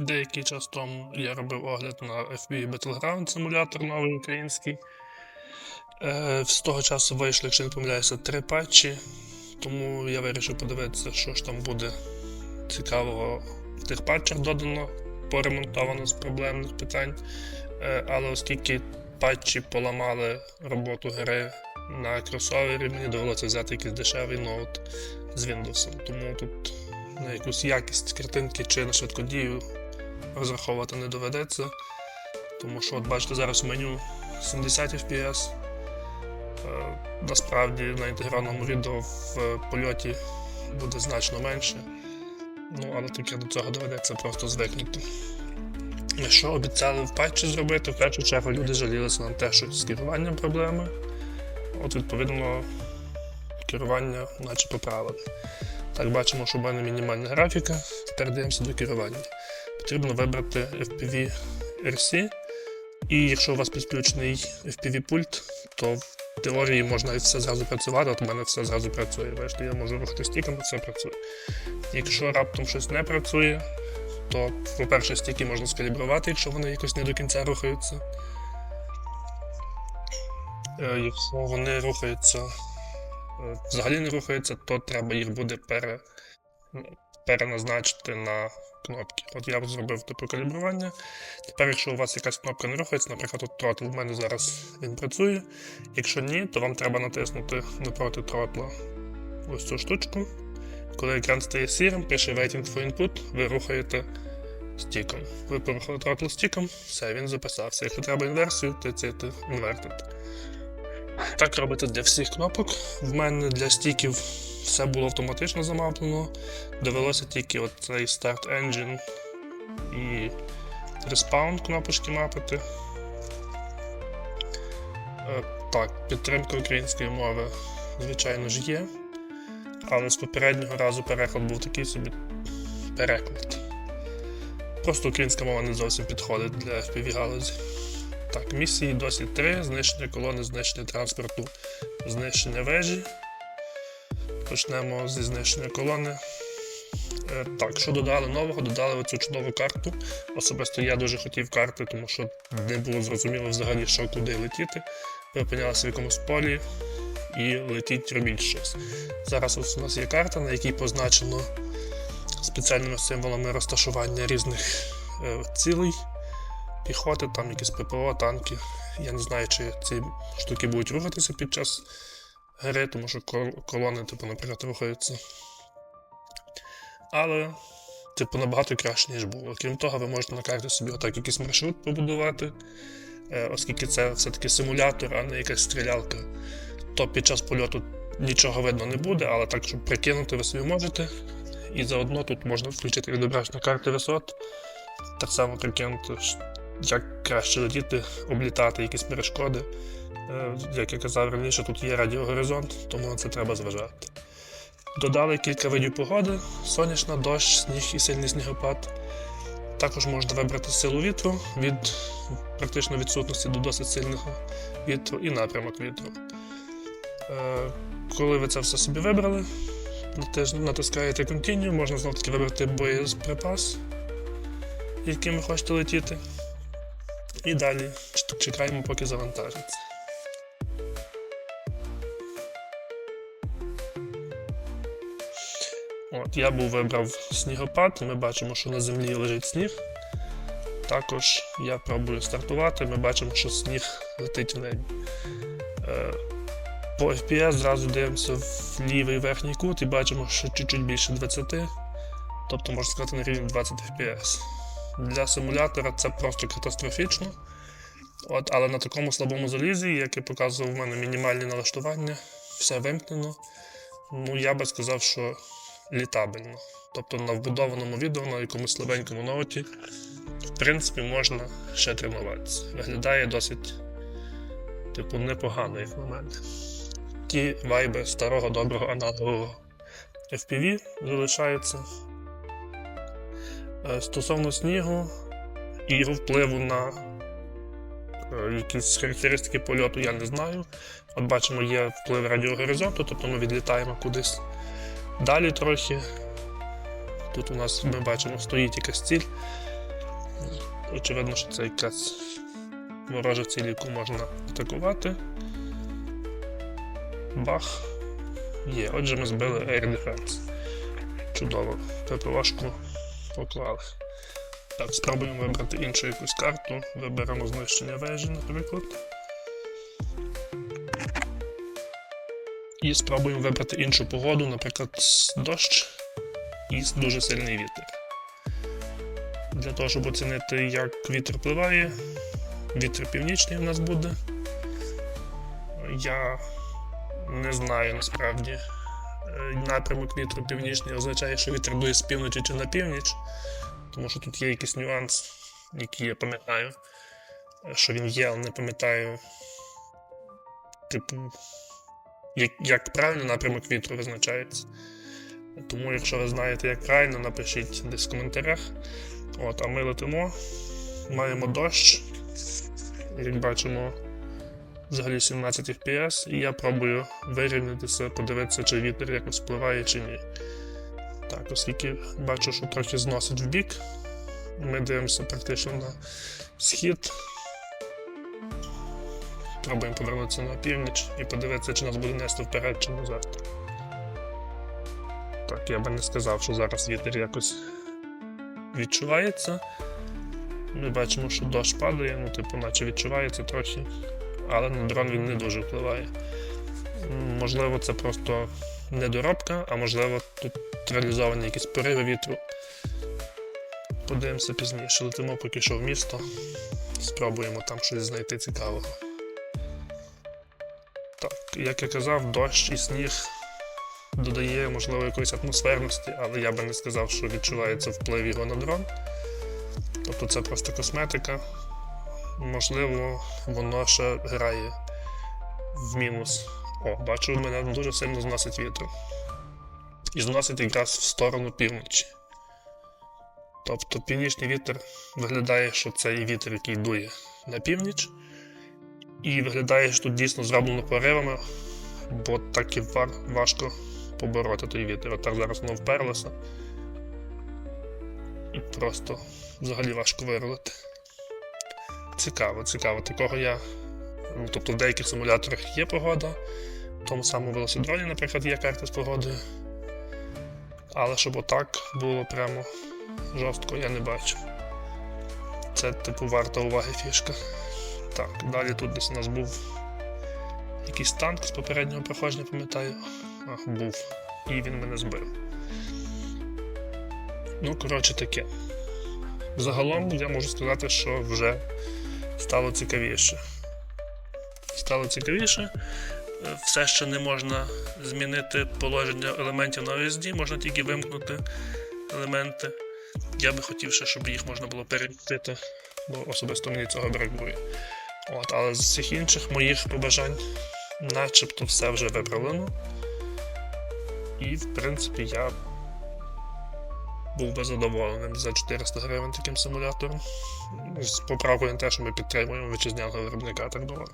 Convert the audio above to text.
Деякий час тому я робив огляд на FB Battleground симулятор новий український. Е, з того часу вийшли, якщо не помиляюся, три патчі, тому я вирішив подивитися, що ж там буде цікавого в тих патчах додано, поремонтовано з проблемних питань. Е, але оскільки патчі поламали роботу гри на кросовері, мені довелося взяти якийсь дешевий ноут з Windows. Тому тут на якусь якість картинки чи на швидкодію розраховувати не доведеться. Тому що, от бачите, зараз меню 70 FPS. Е, Насправді на інтегрованому відео в польоті буде значно менше. Ну, але таке до цього доведеться просто звикнути. Що обіцяли в патчі зробити, в першу чергу люди жалілися на те, що з керуванням проблеми. От, відповідно, керування наче поправили. Так, бачимо, що в мене мінімальна графіка. Тепер дивимося до керування. Потрібно вибрати FPV RC. І якщо у вас підключений FPV-пульт, то в теорії можна все зразу працювати, от у мене все зразу працює. Бачите, я можу рухати стіком, все працює. Якщо раптом щось не працює, то, по-перше, стіки можна скалібрувати, якщо вони якось не до кінця рухаються. Е, Якщо вони рухаються, е, взагалі не рухаються, то треба їх буде пере, переназначити на кнопки. От я зробив типу калібрування. Тепер, якщо у вас якась кнопка не рухається, наприклад, от тротл в мене зараз він працює. Якщо ні, то вам треба натиснути напроти тротла ось цю штучку. Коли екран стає сірим, пише Waiting for input, ви рухаєте стіком. Ви порухали тротл стіком, все, він записався. Якщо треба інверсію, то це інвертити. Так робити для всіх кнопок. В мене для стіків все було автоматично замаплено. Довелося тільки от цей Start Engine і Respawn кнопочки мапити. Е, Так, підтримка української мови, звичайно ж, є. Але з попереднього разу переклад був такий собі переклад. Просто українська мова не зовсім підходить для FPV галузі. Так, місії досі три: знищення колони, знищення транспорту, знищення вежі. Почнемо зі знищення колони. Е, Так, що додали нового? Додали оцю чудову карту. Особисто я дуже хотів карти, тому що не було зрозуміло взагалі, що куди летіти. Ви опинялися в якомусь полі і летіть робіть щось. Зараз ось у нас є карта, на якій позначено спеціальними символами розташування різних е, цілей, піхоти, там якісь ППО, танки. Я не знаю, чи ці штуки будуть рухатися під час гри, тому що колони, типу, наприклад, рухаються. Але, типу, набагато краще, ніж було. Крім того, ви можете на карті собі отак якийсь маршрут побудувати, е, оскільки це все-таки симулятор, а не якась стрілялка, то під час польоту нічого видно не буде, але так, щоб прикинути, ви собі можете. І заодно тут можна включити відображення карти висот, так само прикинути, як краще летіти, облітати якісь перешкоди. Е, Як я казав раніше, тут є радіогоризонт, тому це треба зважати. Додали кілька видів погоди: сонячна, дощ, сніг і сильний снігопад. Також можна вибрати силу вітру від практично відсутності до досить сильного вітру і напрямок вітру. Е, Коли ви це все собі вибрали, натискаєте Continue, можна знову таки вибрати боєприпас, яким ви хочете летіти. І далі чекаємо, поки завантажиться. От, я був вибрав снігопад, ми бачимо, що на землі лежить сніг. Також я пробую стартувати, ми бачимо, що сніг летить в небі. Е, по FPS зразу дивимося в лівий верхній кут і бачимо, що чуть-чуть більше 20, тобто можна сказати на рівні 20 FPS. Для симулятора це просто катастрофічно. От, але на такому слабому залізі, як я показував, у мене мінімальні налаштування, все вимкнено. Ну, я би сказав, що літабельно. Тобто на вбудованому відео, на якомусь слабенькому ноуті, в принципі, можна ще тренуватися. Виглядає досить, типу, непогано, як на мене. Ті вайби старого доброго аналогового FPV залишаються. Е, Стосовно снігу і його впливу на е, якісь характеристики польоту, я не знаю. От бачимо, є вплив радіогоризонту, тобто ми відлітаємо кудись далі трохи. Тут у нас ми бачимо, стоїть якась ціль. Очевидно, що це якась ворожа ціль, яку можна атакувати. Бах. Є. Отже, ми збили Air Defense. Чудово. ППОшку поклали. Так, спробуємо вибрати іншу якусь карту. Виберемо знищення вежі, наприклад. І спробуємо вибрати іншу погоду, наприклад, дощ і дуже сильний вітер. Для того, щоб оцінити, як вітер впливає, вітер північний у нас буде. Я не знаю насправді. Напрямок вітру північний означає, що вітер дує з півночі чи на північ, тому що тут є якийсь нюанс, який я пам'ятаю, що він є, але не пам'ятаю, типу, як, як правильно напрямок вітру визначається. Тому, якщо ви знаєте, як правильно, напишіть десь в коментарях. От, а ми летимо, маємо дощ. Як бачимо, взагалі 17 FPS, і я пробую вирівнятися, подивитися, чи вітер якось впливає, чи ні. Так, оскільки бачу, що трохи зносить в бік, ми дивимося практично на схід. Пробуємо повернутися на північ і подивитися, чи нас буде нести вперед чи назад. Так, я би не сказав, що зараз вітер якось відчувається. Ми бачимо, що дощ падає, ну, типу, наче відчувається трохи, але на дрон він не дуже впливає. Можливо, це просто недоробка, а можливо, тут реалізовані якісь пориви вітру. Подивимося пізніше. Летимо поки що в місто. Спробуємо там щось знайти цікавого. Так, як я казав, дощ і сніг додає, можливо, якоїсь атмосферності, але я би не сказав, що відчувається вплив його на дрон. Тобто це просто косметика. Можливо, воно ще грає в мінус. О, бачу, мене дуже сильно зносить вітру. І зносить якраз в сторону півночі. Тобто північний вітер виглядає, що це і вітер, який дує на північ. І виглядає, що тут дійсно зроблено поривами, бо так і важко побороти той вітер. Отак зараз воно вперлося. І просто взагалі важко вирулити. Цікаво, цікаво. Такого я. ну, Тобто в деяких симуляторах є погода, в тому самому велосипедроні, наприклад, є карта з погодою. Але щоб отак було прямо жорстко, я не бачу. Це, типу, варта уваги фішка. Так, далі тут десь у нас був якийсь танк з попереднього проходження, пам'ятаю. Ах, був. І він мене збив. Ну, коротше таке. Загалом я можу сказати, що вже стало цікавіше. Стало цікавіше. Все ще не можна змінити положення елементів на OSD, можна тільки вимкнути елементи. Я би хотів ще, щоб їх можна було перемістити, бо особисто мені цього бракує. От, але з всіх інших моїх побажань, начебто все вже виправлено. І, в принципі, я був би задоволеним за 400 гривень таким симулятором. З поправкою на те, що ми підтримуємо вітчизняного виробника так далі.